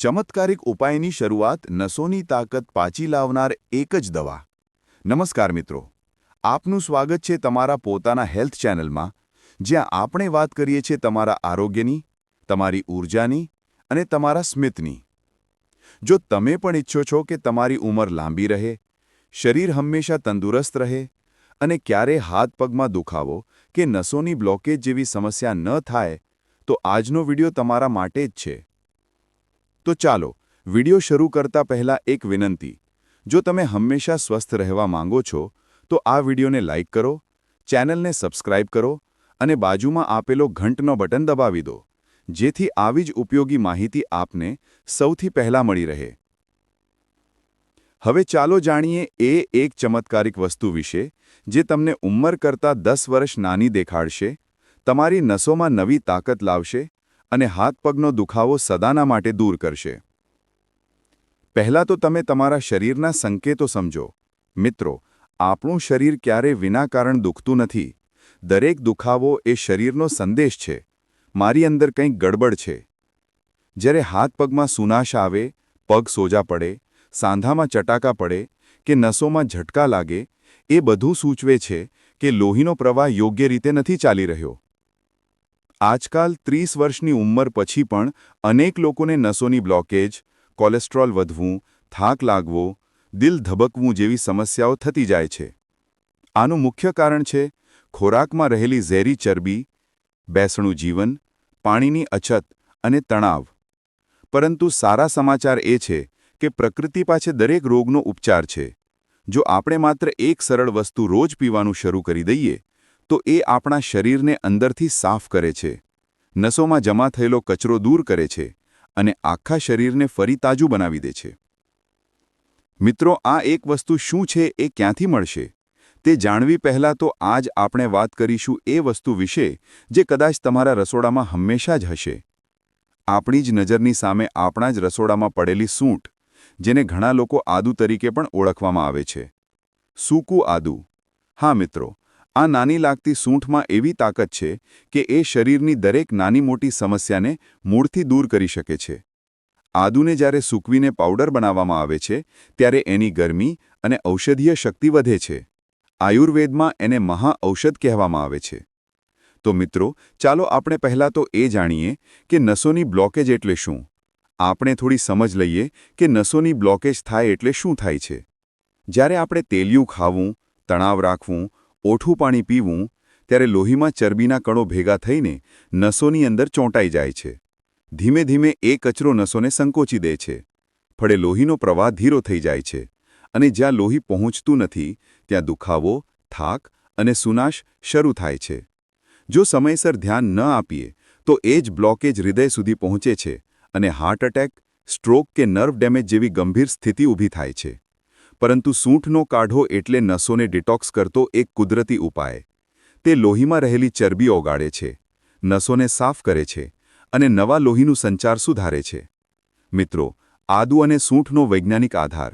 ચમત્કારિક ઉપાયની શરૂઆત નસોની તાકાત પાછી લાવનાર એક જ દવા. નમસ્કાર મિત્રો. આપનું સ્વાગત છે તમારા પોતાના હેલ્થ ચેનલમાં, જ્યાં આપણે વાત કરીએ છીએ તમારા આરોગ્યની, તમારી ઊર્જાની અને તમારા સ્મિતની. જો તમે પણ ઈચ્છો છો કે તમારી ઉંમર લાંબી રહે, શરીર હંમેશા તંદુરસ્ત રહે અને ક્યારે હાથ પગમાં દુખાવો કે નસોની બ્લોકેજ જેવી સમસ્યા ન થાય, તો આજનો વિડિયો તમારા માટે જ છે. તો ચાલો, વિડિયો શરૂ કરતા પહેલા એક વિનંતી. જો તમે હંમેશા સ્વસ્થ રહેવા માંગો છો, તો આ વિડિયોને લાઇક કરો, ચેનલને સબસ્ક્રાઇબ કરો અને બાજુમાં આપેલો ઘંટનો બટન દબાવી દો, જેથી આવી જ ઉપયોગી માહિતી આપને સૌથી પહેલા મળી રહે. હવે ચાલો જાણીએ એ એક ચમત્કારિક વસ્તુ વિશે, જે તમને ઉંમર કરતાં દસ વર્ષ નાની દેખાડશે, તમારી નસોમાં નવી તાકાત લાવશે અને હાથ પગનો દુખાવો સદાના માટે દૂર કરશે. પહેલાં તો તમે તમારા શરીરના સંકેતો સમજો. મિત્રો, આપણું શરીર ક્યારે વિના કારણ દુખતું નથી. દરેક દુખાવો એ શરીરનો સંદેશ છે. મારી અંદર કંઈક ગડબડ છે. જ્યારે હાથ પગમાં સુનાશ આવે, પગ સોજા પડે, સાંધામાં ચટાકા પડે કે નસોમાં ઝટકા લાગે, એ બધું સૂચવે છે કે લોહીનો પ્રવાહ યોગ્ય રીતે નથી ચાલી રહ્યો. આજકાલ ત્રીસ વર્ષની ઉંમર પછી પણ અનેક લોકોને નસોની બ્લોકેજ કોલેસ્ટ્રોલ વધવું, થાક લાગવો, દિલ ધબકવું જેવી સમસ્યાઓ થતી જાય છે. આનું મુખ્ય કારણ છે ખોરાકમાં રહેલી ઝેરી ચરબી, બેસણું જીવન, પાણીની અછત અને તણાવ. પરંતુ સારા સમાચાર એ છે કે પ્રકૃતિ પાસે દરેક રોગનો ઉપચાર છે. જો આપણે માત્ર એક સરળ વસ્તુ રોજ પીવાનું શરૂ કરી દઈએ તો એ આપણા શરીરને અંદરથી સાફ કરે છે. નસોમાં જમા થયેલો કચરો દૂર કરે છે અને આખા શરીરને ફરી તાજું બનાવી દે છે. મિત્રો, આ એક વસ્તુ શું છે એ ક્યાંથી મળશે? તે જાણવી પહેલાં તો આજ આપણે વાત કરીશું એ વસ્તુ વિશે, જે કદાચ તમારા રસોડામાં હંમેશા જ હશે. આપણી જ નજરની સામે આપણા જ રસોડામાં પડેલી સૂંઠ, જેને ઘણા લોકો આદુ તરીકે પણ ઓળખવામાં આવે છે. સૂકું આદુ. હા, મિત્રો. આ નાની લાગતી સૂંઠમાં એવી તાકાત છે કે એ શરીરની દરેક નાની મોટી સમસ્યાને મૂળથી દૂર કરી શકે છે. આદુને જ્યારે સૂકવીને પાવડર બનાવવામાં આવે છે, ત્યારે એની ગરમી અને ઔષધીય શક્તિ વધે છે. આયુર્વેદમાં એને મહાઔષધ કહેવામાં આવે છે. તો મિત્રો, ચાલો આપણે પહેલાં તો એ જાણીએ કે નસોની બ્લોકેજ એટલે શું. આપણે થોડી સમજ લઈએ કે નસોની બ્લોકેજ થાય એટલે શું થાય છે. જ્યારે આપણે તેલિયું ખાવું, તણાવ રાખવું ઓઠું પાણી પીવું, ત્યારે લોહીમાં ચરબીના કણો ભેગા થઈને નસોની અંદર ચોંટાઈ જાય છે. ધીમે ધીમે એ કચરો નસોને સંકોચી દે છે. ફળે લોહીનો પ્રવાહ ધીરો થઈ જાય છે અને જ્યાં લોહી પહોંચતું નથી, ત્યાં દુખાવો, થાક અને સુનાશ શરૂ થાય છે. જો સમયસર ધ્યાન ન આપીએ, તો એ જ બ્લોકેજ હૃદય સુધી પહોંચે છે અને હાર્ટ એટેક, સ્ટ્રોક કે નર્વ ડેમેજ જેવી ગંભીર સ્થિતિ ઊભી થાય છે. પરંતુ સૂંઠનો કાઢો એટલે નસોને ડિટોક્સ કરતો એક કુદરતી ઉપાય. તે લોહીમાં રહેલી ચરબી ઓગાળે છે, નસોને સાફ કરે છે અને નવા લોહીનું સંચાર સુધારે છે. મિત્રો, આદુ અને સૂંઠનો વૈજ્ઞાનિક આધાર.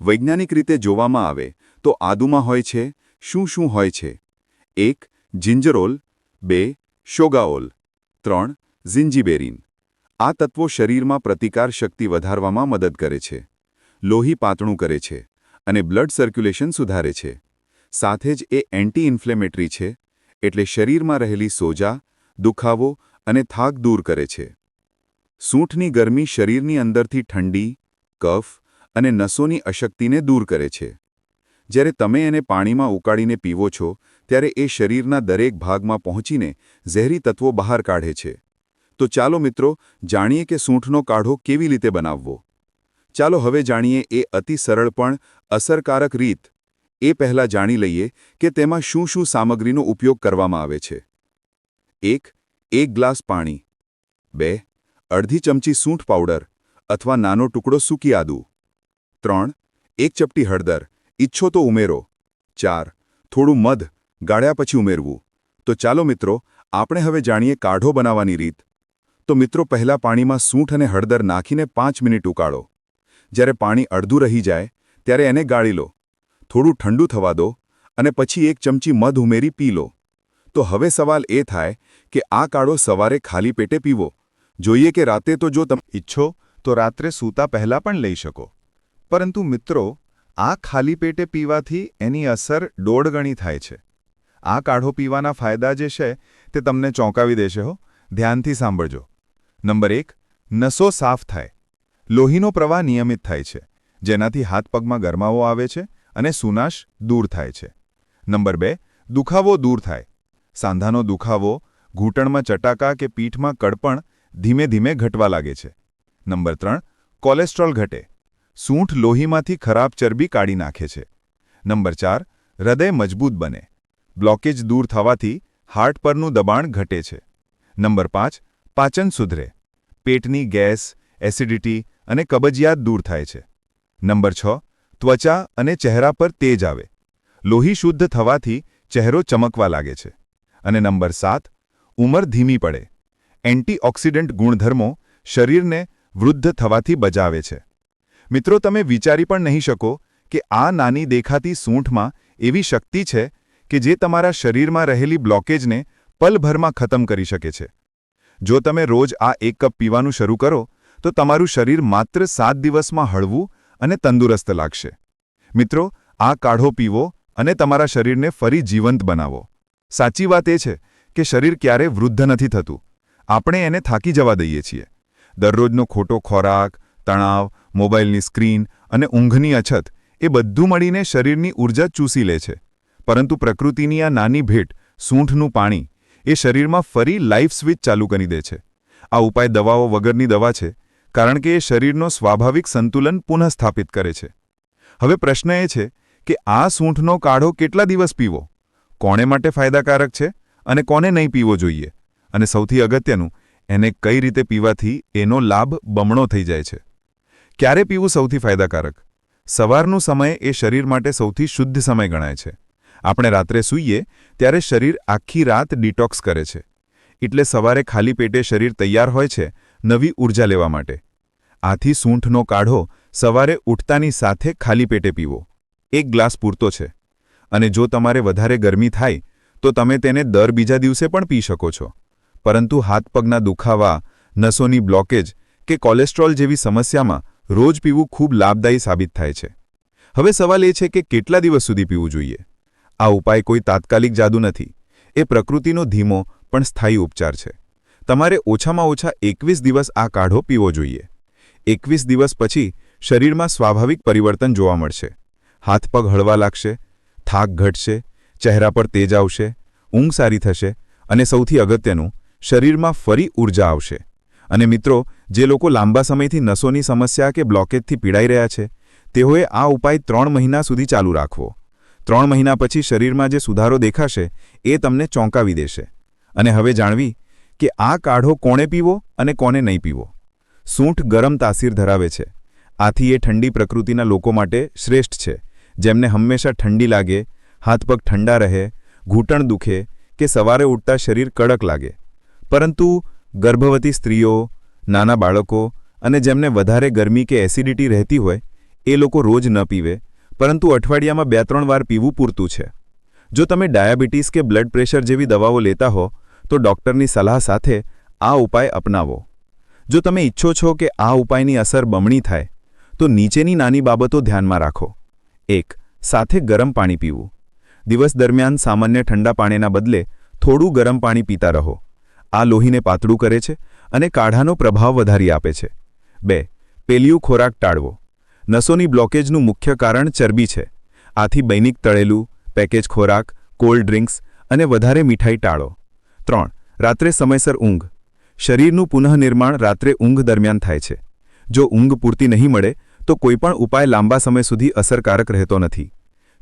વૈજ્ઞાનિક રીતે જોવામાં આવે તો આદુમાં હોય છે, શું શું હોય છે? એક જિંજરોલ બે શોગાઓલ ત્રણ, ઝિંજીબેરીન. આ તત્વો શરીરમાં પ્રતિકાર શક્તિ વધારવામાં મદદ કરે છે. લોહી પાતળું કરે છે. અને બ્લડ સર્ક્યુલેશન સુધારે છે. સાથે જ એ એન્ટી ઇન્ફ્લેમેટરી છે, એટલે શરીરમાં રહેલી સોજા, દુખાવો અને થાક દૂર કરે છે. સૂંઠની ગરમી શરીરની અંદરથી ઠંડી, કફ અને નસોની અશક્તિને દૂર કરે છે. જ્યારે તમે એને પાણીમાં ઉકાળીને પીવો છો, ત્યારે એ શરીરના દરેક ભાગમાં પહોંચીને ઝેરી તત્વો બહાર કાઢે છે. તો ચાલો મિત્રો, જાણીએ કે સૂંઠનો કાઢો કેવી રીતે બનાવવો. ચાલો હવે જાણીએ એ અતિ સરળ પણ અસરકારક રીત. એ પહેલાં જાણી લઈએ કે તેમાં શું શું સામગ્રીનો ઉપયોગ કરવામાં આવે છે. એક એક ગ્લાસ પાણી. બે, અડધી ચમચી સૂંઠ પાવડર અથવા નાનો ટુકડો સૂકી આદુ. ત્રણ, એક ચપટી હળદર. ઈચ્છો તો ઉમેરો. ચાર, થોડું મધ ગાળ્યા પછી ઉમેરવું. તો ચાલો મિત્રો, આપણે હવે જાણીએ કાઢો બનાવવાની રીત. તો મિત્રો, પહેલાં પાણીમાં સૂંઠ અને હળદર નાખીને પાંચ મિનિટ ઉકાળો. જ્યારે પાણી અડધું રહી જાય, ત્યારે એને ગાળી લો. થોડું ઠંડુ થવા દો અને પછી એક ચમચી મધ ઉમેરી પી લો. તો હવે સવાલ એ થાય કે આ કાળો સવારે ખાલી પેટે પીવો. જોઈએ કે રાતે તો જો તમે ઈચ્છો તો રાત્રે સૂતા પહેલાં પણ લઈ શકો. પરંતુ મિત્રો, આ ખાલી પેટે પીવાથી એની અસર દોઢ ગણી થાય છે. આ કાઢો પીવાના ફાયદા જે છે તે તમને ચોંકાવી દેશે હો. ધ્યાનથી સાંભળજો. નંબર એક, નસો સાફ થાય. લોહીનો પ્રવાહ નિયમિત થાય છે, જેનાથી હાથ પગમાં ગરમાવો આવે છે અને સુનાશ દૂર થાય છે. નંબર બે, દુખાવો દૂર થાય. સાંધાનો દુખાવો ઘૂંટણમાં ચટાકા કે પીઠમાં કડપણ ધીમે ધીમે ઘટવા લાગે છે. નંબર ત્રણ, કોલેસ્ટ્રોલ ઘટે. સૂંઠ લોહીમાંથી ખરાબ ચરબી કાઢી નાખે છે. નંબર ચાર, હૃદય મજબૂત બને. બ્લોકેજ દૂર થવાથી હાર્ટ પરનું દબાણ ઘટે છે. નંબર પાંચ, પાચન સુધરે. પેટની ગેસ, એસિડિટી અને કબજિયાત દૂર થાય છે. નંબર છ, ત્વચા અને ચહેરા પર તેજ આવે. લોહી શુદ્ધ થવાથી ચહેરો ચમકવા લાગે છે. અને નંબર સાત, ઉંમર ધીમી પડે. એન્ટીઓક્સિડન્ટ ગુણધર્મો શરીરને વૃદ્ધ થવાથી બચાવે છે. મિત્રો, તમે વિચારી પણ નહીં શકો કે આ નાની દેખાતી સૂંઠમાં એવી શક્તિ છે કે જે તમારા શરીરમાં રહેલી બ્લોકેજને પલભરમાં ખતમ કરી શકે છે. જો તમે રોજ આ એક કપ પીવાનું શરૂ કરો તો તમારું શરીર માત્ર સાત દિવસમાં હળવું અને તંદુરસ્ત લાગશે. મિત્રો, આ કાઢો, પીવો અને તમારા શરીરને ફરી જીવંત બનાવો. સાચી વાત એ છે કે શરીર ક્યારે વૃદ્ધ નથી થતું. આપણે એને થાકી જવા દઈએ છીએ. દરરોજનો ખોટો ખોરાક, તણાવ, મોબાઈલની સ્ક્રીન અને ઊંઘની અછત એ બધું મળીને શરીરની ઊર્જા ચૂસી લે છે. પરંતુ પ્રકૃતિની આ નાની ભેટ, સૂંઠનું પાણી, એ શરીરમાં ફરી લાઈફ સ્વિચ ચાલુ કરી દે છે. આ ઉપાય દવાઓ વગરની દવા છે કારણ કે એ શરીરનો સ્વાભાવિક સંતુલન પુનઃસ્થાપિત કરે છે. હવે પ્રશ્ન એ છે કે આ સૂંઠનો કાઢો કેટલા દિવસ પીવો? કોણે માટે ફાયદાકારક છે અને કોને નહીં પીવો જોઈએ? અને સૌથી અગત્યનું, એને કઈ રીતે પીવાથી એનો લાભ બમણો થઈ જાય છે? ક્યારે પીવું સૌથી ફાયદાકારક? સવારનો સમય એ શરીર માટે સૌથી શુદ્ધ સમય ગણાય છે. આપણે રાત્રે સૂઈએ ત્યારે શરીર આખી રાત ડિટોક્સ કરે છે. એટલે સવારે ખાલી પેટે શરીર તૈયાર હોય છે નવી ઊર્જા લેવા માટે. આથી સૂંઠનો કાઢો સવારે ઉઠતાની સાથે ખાલી પેટે પીવો. એક ગ્લાસ પૂરતો છે. અને જો તમારે વધારે ગરમી થાય, તો તમે તેને દર બીજા દિવસે પણ પી શકો છો. પરંતુ હાથ પગના દુખાવા, નસોની બ્લોકેજ કે કોલેસ્ટ્રોલ જેવી સમસ્યામાં રોજ પીવું ખૂબ લાભદાયી સાબિત થાય છે. હવે સવાલ એ છે કે કેટલા દિવસ સુધી પીવું જોઈએ? આ ઉપાય કોઈ તાત્કાલિક જાદુ નથી. એ પ્રકૃતિનો ધીમો પણ સ્થાયી ઉપચાર છે. તમારે ઓછામાં ઓછા એકવીસ દિવસ આ કાઢો પીવો જોઈએ. એકવીસ દિવસ પછી શરીરમાં સ્વાભાવિક પરિવર્તન જોવા મળશે. હાથ પગ હળવા લાગશે, થાક ઘટશે, ચહેરા પર તેજ આવશે, ઊંઘ સારી થશે અને સૌથી અગત્યનું, શરીરમાં ફરી ઊર્જા આવશે. અને મિત્રો, જે લોકો લાંબા સમયથી નસોની સમસ્યા કે બ્લોકેજથી પીડાઈ રહ્યા છે, તેઓએ આ ઉપાય ત્રણ મહિના સુધી ચાલુ રાખવો. ત્રણ મહિના પછી શરીરમાં જે સુધારો દેખાશે, એ તમને ચોંકાવી દેશે. અને હવે જાણવી કે આ કાઢો કોણે પીવો અને કોને નહીં પીવો. સૂંઠ ગરમ તાસીર ધરાવે છે. આથી એ ઠંડી પ્રકૃતિના લોકો માટે શ્રેષ્ઠ છે, જેમને હંમેશા ઠંડી લાગે, હાથ પગ ઠંડા રહે, ઘૂંટણ દુખે કે સવારે ઉઠતા શરીર કડક લાગે. પરંતુ ગર્ભવતી સ્ત્રીઓ, નાના બાળકો અને જેમને વધારે ગરમી કે એસિડિટી રહેતી હોય, એ લોકો રોજ ન પીવે, પરંતુ અઠવાડિયામાં બે ત્રણ વાર પીવું પૂરતું છે. જો તમે ડાયાબિટીસ કે બ્લડ પ્રેશર જેવી દવાઓ લેતા હો, તો ડૉક્ટરની સલાહ સાથે આ ઉપાય અપનાવો. જો તમે ઈચ્છો છો કે આ ઉપાયની અસર બમણી થાય, તો નીચેની નાની બાબતો ધ્યાનમાં રાખો. એક, સાથે ગરમ પાણી પીવું. દિવસ દરમિયાન સામાન્ય ઠંડા પાણીના બદલે થોડું ગરમ પાણી પીતા રહો. આ લોહીને પાતળું કરે છે અને કાઢાનો પ્રભાવ વધારી આપે છે. બે, પેલિયું ખોરાક ટાળવો. નસોની બ્લોકેજનું મુખ્ય કારણ ચરબી છે. આથી બૈનિક તળેલું, પેકેજ ખોરાક, કોલ્ડ ડ્રિંક્સ અને વધારે મીઠાઈ ટાળો. ત્રણ, રાત્રે સમયસર ઊંઘ. શરીરનું પુનઃનિર્માણ રાત્રે ઊંઘ દરમિયાન થાય છે. જો ઊંઘ પૂરતી નહીં મળે, તો કોઈપણ ઉપાય લાંબા સમય સુધી અસરકારક રહેતો નથી.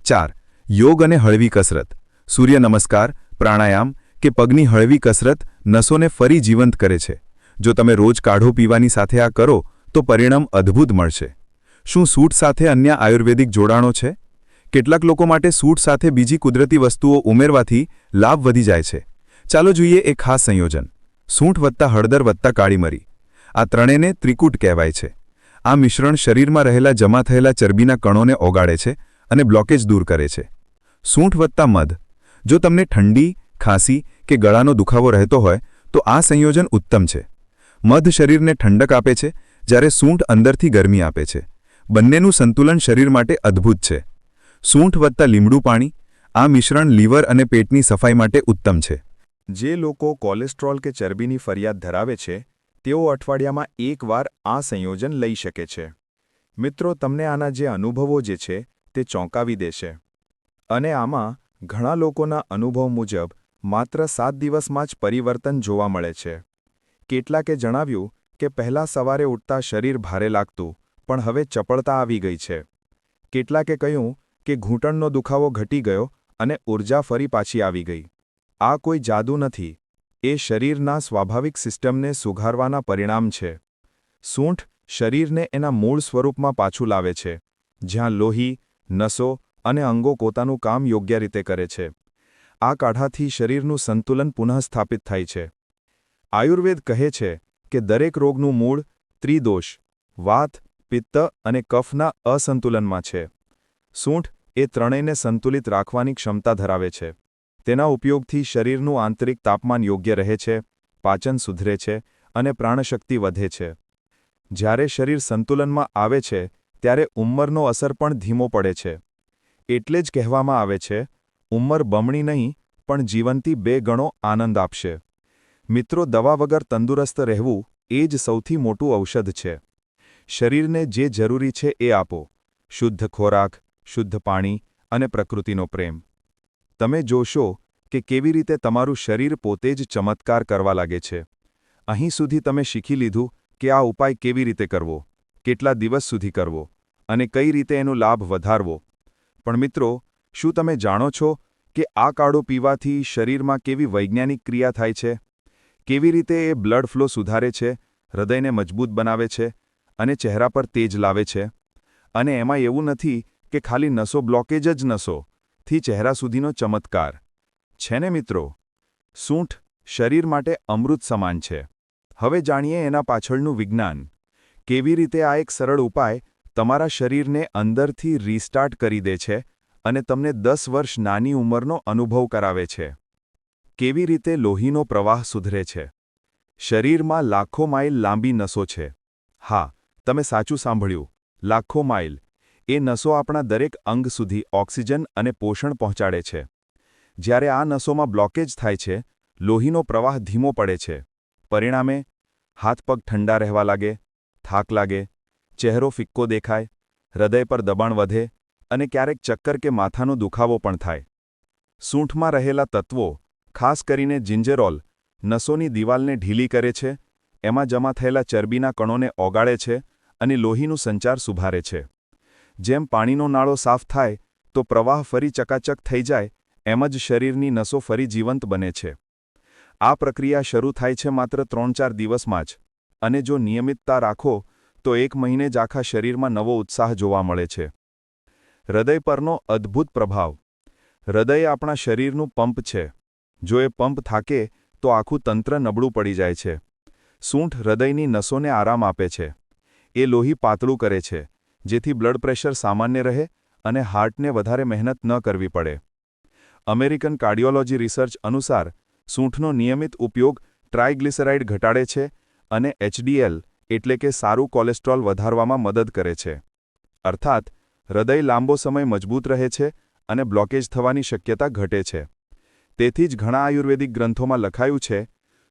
ચાર, યોગ અને હળવી કસરત. સૂર્ય નમસ્કાર, પ્રાણાયામ કે પગની હળવી કસરત નસોને ફરી જીવંત કરે છે. જો તમે રોજ કાઢો પીવાની સાથે આ કરો, તો પરિણામ અદ્ભુત મળશે. શું સૂટ સાથે અન્ય આયુર્વેદિક જોડાણો છે? કેટલાક લોકો માટે સૂટ સાથે બીજી કુદરતી વસ્તુઓ ઉમેરવાથી લાભ વધી જાય છે. ચાલો જોઈએ એ ખાસ સંયોજન. સૂંઠ વત્તા હળદર વત્તા કાળી મરી આ ત્રણેયને ત્રિકૂટ કહેવાય છે. આ મિશ્રણ શરીરમાં રહેલા જમા થયેલા ચરબીના કણોને ઓગાળે છે અને બ્લોકેજ દૂર કરે છે. સૂંઠ વત્તા મધ. જો તમને ઠંડી, ખાંસી કે ગળાનો દુખાવો રહેતો હોય, તો આ સંયોજન ઉત્તમ છે. મધ શરીરને ઠંડક આપે છે, જ્યારે સૂંઠ અંદરથી ગરમી આપે છે. બંનેનું સંતુલન શરીર માટે અદ્ભુત છે. સૂંઠ વત્તા લીમડું પાણી. આ મિશ્રણ લીવર અને પેટની સફાઈ માટે ઉત્તમ છે. જે લોકો કોલેસ્ટ્રોલ કે ચરબીની ફરિયાદ ધરાવે છે, તેઓ અઠવાડિયામાં એકવાર આ સંયોજન લઈ શકે છે. મિત્રો, તમને આના જે અનુભવો જે છે, તે ચોંકાવી દેશે. અને આમાં ઘણા લોકોના અનુભવ મુજબ, માત્ર સાત દિવસમાં જ પરિવર્તન જોવા મળે છે. કેટલાકે જણાવ્યું કે પહેલાં સવારે ઉઠતા શરીર ભારે લાગતું, પણ હવે ચપળતા આવી ગઈ છે. કેટલાકે કહ્યું કે ઘૂંટણનો દુખાવો ઘટી ગયો અને ઊર્જા ફરી પાછી આવી ગઈ. આ કોઈ જાદુ નથી. એ શરીરના સ્વાભાવિક સિસ્ટમને સુધારવાના પરિણામ છે. સૂંઠ શરીરને એના મૂળ સ્વરૂપમાં પાછું લાવે છે, જ્યાં લોહી, નસો અને અંગો પોતાનું કામ યોગ્ય રીતે કરે છે. આ કાઢાથી શરીરનું સંતુલન પુનઃસ્થાપિત થાય છે. આયુર્વેદ કહે છે કે દરેક રોગનું મૂળ ત્રિદોષ, વાત, પિત્ત અને કફના અસંતુલનમાં છે. સૂંઠ એ ત્રણેયને સંતુલિત રાખવાની ક્ષમતા ધરાવે છે. તેના ઉપયોગથી શરીરનું આંતરિક તાપમાન યોગ્ય રહે છે, પાચન સુધરે છે અને પ્રાણશક્તિ વધે છે. જ્યારે શરીર સંતુલનમાં આવે છે, ત્યારે ઉંમરનો અસર પણ ધીમો પડે છે. એટલે જ કહેવામાં આવે છે, ઉંમર બમણી નહીં, પણ જીવનથી બે ગણો આનંદ આપશે. મિત્રો, દવા વગર તંદુરસ્ત રહેવું એ જ સૌથી મોટું ઔષધ છે. શરીરને જે જરૂરી છે એ આપો. શુદ્ધ ખોરાક, શુદ્ધ પાણી અને પ્રકૃતિનો પ્રેમ. તમે જોશો કે કેવી રીતે તમારું શરીર પોતે જ ચમત્કાર કરવા લાગે છે. અહીં સુધી તમે શીખી લીધું કે આ ઉપાય કેવી રીતે કરવો, કેટલા દિવસ સુધી કરવો અને કઈ રીતે એનો લાભ વધારવો. પણ મિત્રો, શું તમે જાણો છો કે આ કાળો પીવાથી શરીરમાં કેવી વૈજ્ઞાનિક ક્રિયા થાય છે? કેવી રીતે એ બ્લડ ફ્લો સુધારે છે, હૃદયને મજબૂત બનાવે છે અને ચહેરા પર તેજ લાવે છે? અને એમાં એવું નથી કે ખાલી નસો બ્લોકેજ જ નસો. થી ચહેરા સુધીનો ચમત્કાર. છે ને મિત્રો? સૂંઠ શરીર માટે અમૃત સમાન છે. હવે જાણીએ એના પાછળનું વિજ્ઞાન. કેવી રીતે આ એક સરળ ઉપાય તમારા શરીરને અંદરથી રીસ્ટાર્ટ કરી દે છે અને તમને દસ વર્ષ નાની ઉંમરનો અનુભવ કરાવે છે? કેવી રીતે લોહીનો પ્રવાહ સુધરે છે? શરીરમાં લાખો માઇલ લાંબી નસો છે. હા, તમે સાચું સાંભળ્યું. લાખો માઇલ. એ નસો આપણા દરેક અંગ સુધી ઓક્સિજન અને પોષણ પહોંચાડે છે. જ્યારે આ નસોમાં બ્લોકેજ થાય છે, લોહીનો પ્રવાહ ધીમો પડે છે. પરિણામે, હાથ પગ ઠંડા રહેવા લાગે, થાક લાગે, ચહેરો ફિક્કો દેખાય, હૃદય પર દબાણ વધે અને ક્યારેક ચક્કર કે માથાનો દુખાવો પણ થાય. સૂંઠમાં રહેલા તત્વો, ખાસ કરીને જિંજેરોલ, નસોની દિવાલને ઢીલી કરે છે, એમાં જમા થયેલા ચરબીના કણોને ઓગાળે છે અને લોહીનું સંચાર સુધારે છે. જેમ પાણીનો નાળો સાફ થાય, તો પ્રવાહ ફરી ચકાચક થઈ જાય, એમ જ શરીરની નસો ફરી જીવંત બને છે. આ પ્રક્રિયા શરૂ થાય છે માત્ર ત્રણ ચાર દિવસમાં જ. અને જો નિયમિતતા રાખો, તો એક મહિને જ આખા શરીરમાં નવો ઉત્સાહ જોવા મળે છે. હૃદય પરનો અદ્ભુત પ્રભાવ. હૃદય આપણા શરીરનું પંપ છે. જો એ પંપ થાકે, તો આખું તંત્ર નબળું પડી જાય છે. સૂંઠ હૃદયની નસોને આરામ આપે છે. એ લોહી પાતળું કરે છે. જેથી બ્લડ પ્રેશર સામાન્ય રહે અને હાર્ટને વધારે મહેનત ન કરવી પડે. અમેરિકન કાર્ડિયોલોજી રિસર્ચ અનુસાર, સૂંઠનો નિયમિત ઉપયોગ ટ્રાઇગ્લિસરાઇડ ઘટાડે છે અને એચડીએલ એટલે કે સારું કોલેસ્ટ્રોલ વધારવામાં મદદ કરે છે. અર્થાત, હૃદય લાંબો સમય મજબૂત રહે છે અને બ્લોકેજ થવાની શક્યતા ઘટે છે. તેથી જ ઘણા આયુર્વેદિક ગ્રંથોમાં લખાયું છે,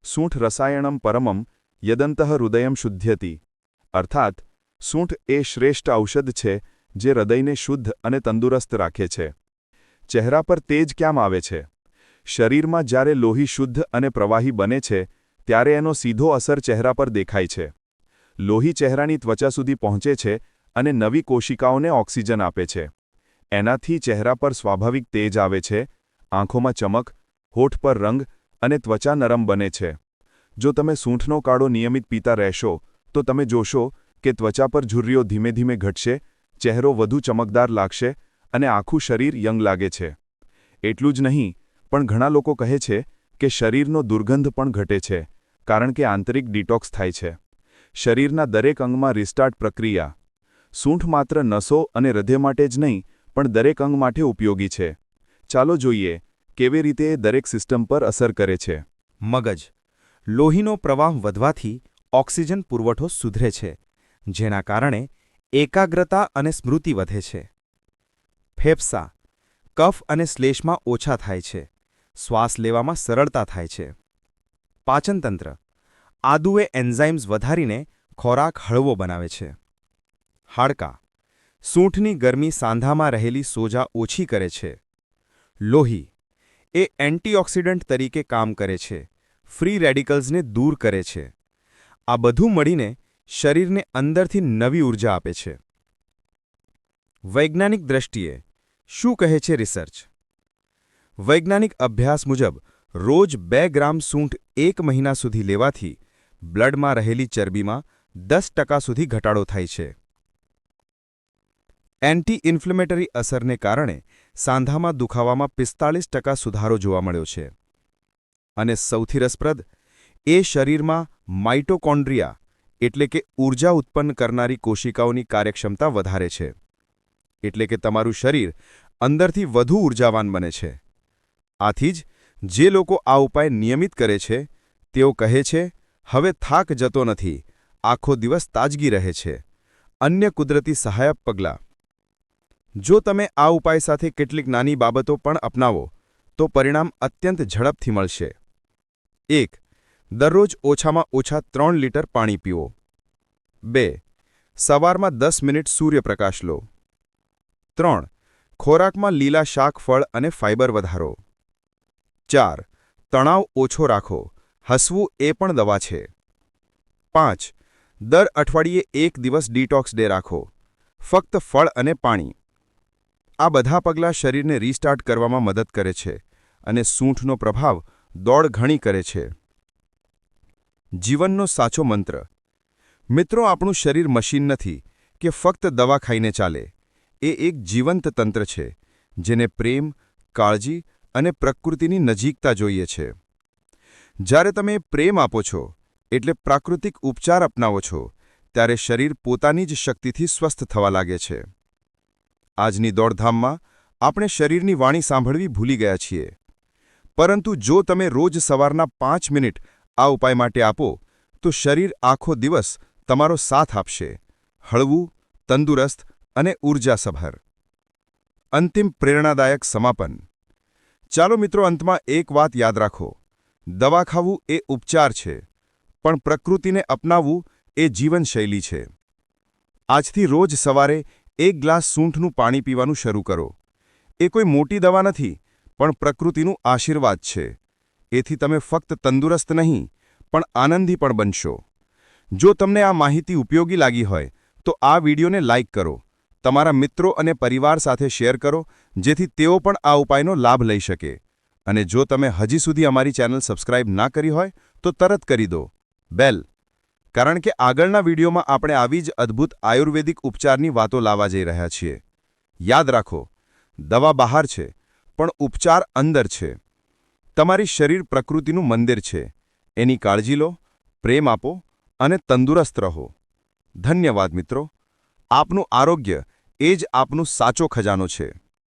સૂંઠ રસાયણમ પરમમ યદંતઃ હૃદયમ શુદ્ધ્યતિ. અર્થાત સૂંઠ એ શ્રેષ્ઠ ઔષધ છે, જે હૃદયને શુદ્ધ અને તંદુરસ્ત રાખે છે. ચહેરા પર તેજ કેમ આવે છે? શરીરમાં જ્યારે લોહી શુદ્ધ અને પ્રવાહી બને છે, ત્યારે એનો સીધો અસર ચહેરા પર દેખાય છે. લોહી ચહેરાની ત્વચા સુધી પહોંચે છે અને નવી કોશિકાઓને ઓક્સિજન આપે છે. એનાથી ચહેરા પર સ્વાભાવિક તેજ આવે છે, આંખોમાં ચમક, હોઠ પર રંગ અને ત્વચા નરમ બને છે. જો તમે સૂંઠનો કાળો નિયમિત પીતા રહેશો, તો તમે જોશો કે ત્વચા પર ઝુર્રીઓ ધીમે ધીમે ઘટશે, ચહેરો વધુ ચમકદાર લાગશે અને આખું શરીર યંગ લાગે છે. એટલું જ નહીં, પણ ઘણા લોકો કહે છે કે શરીરનો દુર્ગંધ પણ ઘટે છે, કારણ કે આંતરિક ડિટોક્સ થાય છે. શરીરના દરેક અંગમાં રિસ્ટાર્ટ પ્રક્રિયા. સૂંઠ માત્ર નસો અને હૃદય માટે જ નહીં, પણ દરેક અંગ માટે ઉપયોગી છે. ચાલો જોઈએ, કેવી રીતે એ દરેક સિસ્ટમ પર અસર કરે છે. મગજ. લોહીનો પ્રવાહ વધવાથી ઓક્સિજન પુરવઠો સુધરે છે. જેના કારણે એકાગ્રતા અને સ્મૃતિ વધે છે. ફેફસા, કફ અને શ્લેષમાં ઓછા થાય છે. શ્વાસ લેવામાં સરળતા થાય છે. પાચનતંત્ર, આદુએ એન્ઝાઇમ્સ વધારીને ખોરાક હળવો બનાવે છે. હાડકાં, સૂંઠની ગરમી સાંધામાં રહેલી સોજા ઓછી કરે છે. લોહી, એ એન્ટીઓક્સિડન્ટ તરીકે કામ કરે છે. ફ્રી રેડિકલ્સને દૂર કરે છે. આ બધું મળીને શરીરને અંદરથી નવી ઊર્જા આપે છે. વૈજ્ઞાનિક દ્રષ્ટિએ શું કહે છે રિસર્ચ? વૈજ્ઞાનિક અભ્યાસ મુજબ, રોજ બે ગ્રામ સૂંઠ એક મહિના સુધી લેવાથી બ્લડમાં રહેલી ચરબીમાં દસ ટકા સુધી ઘટાડો થાય છે. એન્ટી ઇન્ફ્લેમેટરી અસરને કારણે સાંધામાં દુખાવામાં પિસ્તાળીસ ટકા સુધારો જોવા મળ્યો છે. અને સૌથી રસપ્રદ, એ શરીરમાં માઇટોકોન્ડ્રિયા એટલે કે ઊર્જા ઉત્પન્ન કરનારી કોશિકાઓની કાર્યક્ષમતા વધારે છે. એટલે કે તમારું શરીર અંદરથી વધુ ઊર્જાવાન બને છે. આથી જ જે લોકો આ ઉપાય નિયમિત કરે છે, તેઓ કહે છે, હવે થાક જતો નથી, આખો દિવસ તાજગી રહે છે. અન્ય કુદરતી સહાયક પગલાં. જો તમે આ ઉપાય સાથે કેટલીક નાની બાબતો પણ અપનાવો, તો પરિણામ અત્યંત ઝડપથી મળશે. એક દરરોજ ઓછામાં ઓછા ત્રણ લીટર પાણી પીવો. બે, સવારમાં દસ મિનિટ સૂર્યપ્રકાશ લો. ત્રણ, ખોરાકમાં લીલા શાક, ફળ અને ફાઇબર વધારો. ચાર, તણાવ ઓછો રાખો. હસવું એ પણ દવા છે. પાંચ, દર અઠવાડિયે એક દિવસ ડીટોક્સ ડે રાખો. ફક્ત ફળ અને પાણી. આ બધા પગલાં શરીરને રીસ્ટાર્ટ કરવામાં મદદ કરે છે અને સૂંઠનો પ્રભાવ દોડ ઘણી કરે છે. જીવનનો સાચો મંત્ર. મિત્રો, આપણું શરીર મશીન નથી કે ફક્ત દવા ખાઈને ચાલે. એ એક જીવંત તંત્ર છે, જેને પ્રેમ, કાળજી અને પ્રકૃતિની નજીકતા જોઈએ છે. જ્યારે તમે પ્રેમ આપો છો, એટલે પ્રાકૃતિક ઉપચાર અપનાવો છો, ત્યારે શરીર પોતાની જ શક્તિથી સ્વસ્થ થવા લાગે છે. આજની દોડધામમાં આપણે શરીરની વાણી સાંભળવી ભૂલી ગયા છીએ. પરંતુ જો તમે રોજ સવારના પાંચ મિનિટ આ ઉપાય માટે આપો, તો શરીર આખો દિવસ તમારો સાથ આપશે. હળવું, તંદુરસ્ત અને ઉર્જાસભર. અંતિમ પ્રેરણાદાયક સમાપન. ચાલો મિત્રો અંતમાં એક વાત યાદ રાખો. દવા ખાવું એ ઉપચાર છે, પણ પ્રકૃતિને અપનાવવું એ જીવનશૈલી છે. આજથી રોજ સવારે એક ગ્લાસ સૂંઠનું પાણી પીવાનું શરૂ કરો. એ કોઈ મોટી દવા નથી, પણ પ્રકૃતિનું આશીર્વાદ છે. એથી તમે ફક્ત તંદુરસ્ત નહીં, પણ આનંદી પણ બનશો. જો તમને આ માહિતી ઉપયોગી લાગી હોય, તો આ વિડીયોને લાઇક કરો, તમારા મિત્રો અને પરિવાર સાથે શેર કરો, જેથી તેઓ પણ આ ઉપાયનો લાભ લઈ શકે. અને જો તમે હજી સુધી અમારી ચેનલ સબસ્ક્રાઇબ ના કરી હોય, તો તરત કરી દો. બેલ. કારણ કે આગળના વિડીયોમાં આપણે આવી જ અદ્ભુત આયુર્વેદિક ઉપચારની વાતો લાવવા જઈ રહ્યા છીએ. યાદ રાખો, દવા બહાર છે, પણ ઉપચાર અંદર છે. તમારી શરીર પ્રકૃતિનું મંદિર છે. એની કાળજી લો, પ્રેમ આપો અને તંદુરસ્ત રહો. ધન્યવાદ મિત્રો. આપનું આરોગ્ય એ જ આપનું સાચો ખજાનો છે.